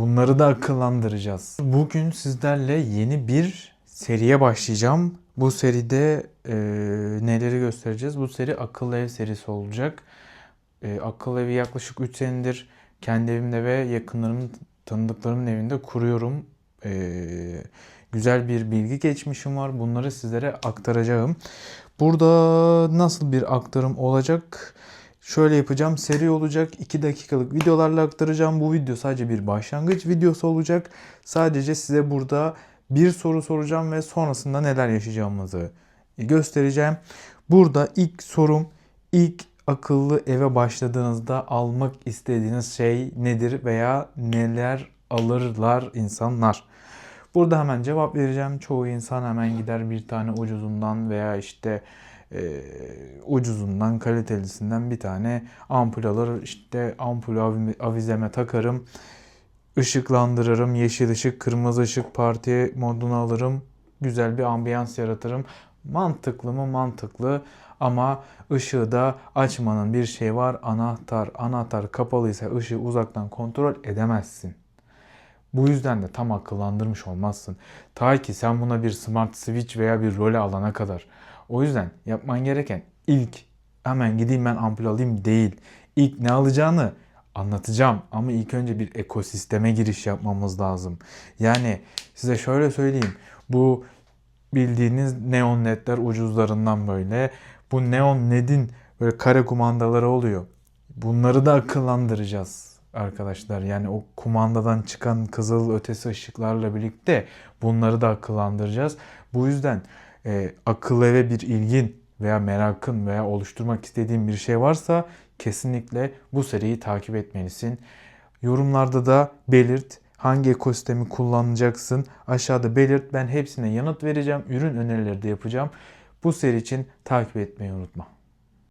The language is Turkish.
Bunları da akıllandıracağız. Bugün sizlerle yeni bir seriye başlayacağım. Bu seride e, neleri göstereceğiz? Bu seri akıllı ev serisi olacak. E, akıllı evi yaklaşık 3 senedir kendi evimde ve yakınlarımın, tanıdıklarımın evinde kuruyorum. E, güzel bir bilgi geçmişim var. Bunları sizlere aktaracağım. Burada nasıl bir aktarım olacak? Şöyle yapacağım. Seri olacak. 2 dakikalık videolarla aktaracağım. Bu video sadece bir başlangıç videosu olacak. Sadece size burada bir soru soracağım ve sonrasında neler yaşayacağımızı göstereceğim. Burada ilk sorum ilk akıllı eve başladığınızda almak istediğiniz şey nedir veya neler alırlar insanlar? Burada hemen cevap vereceğim. Çoğu insan hemen gider bir tane ucuzundan veya işte e, ucuzundan, kalitelisinden bir tane ampul alır. İşte ampul avi- avizeme takarım. ışıklandırırım. Yeşil ışık, kırmızı ışık parti modunu alırım. Güzel bir ambiyans yaratırım. Mantıklı mı? Mantıklı. Ama ışığı da açmanın bir şey var. Anahtar. Anahtar kapalıysa ışığı uzaktan kontrol edemezsin. Bu yüzden de tam akıllandırmış olmazsın. Ta ki sen buna bir smart switch veya bir role alana kadar. O yüzden yapman gereken ilk hemen gideyim ben ampul alayım değil. İlk ne alacağını anlatacağım ama ilk önce bir ekosisteme giriş yapmamız lazım. Yani size şöyle söyleyeyim. Bu bildiğiniz neon ledler ucuzlarından böyle. Bu neon ledin böyle kare kumandaları oluyor. Bunları da akıllandıracağız arkadaşlar. Yani o kumandadan çıkan kızıl ötesi ışıklarla birlikte bunları da akıllandıracağız. Bu yüzden e, akıl eve bir ilgin veya merakın veya oluşturmak istediğin bir şey varsa kesinlikle bu seriyi takip etmelisin. Yorumlarda da belirt hangi ekosistemi kullanacaksın. Aşağıda belirt ben hepsine yanıt vereceğim. Ürün önerileri de yapacağım. Bu seri için takip etmeyi unutma.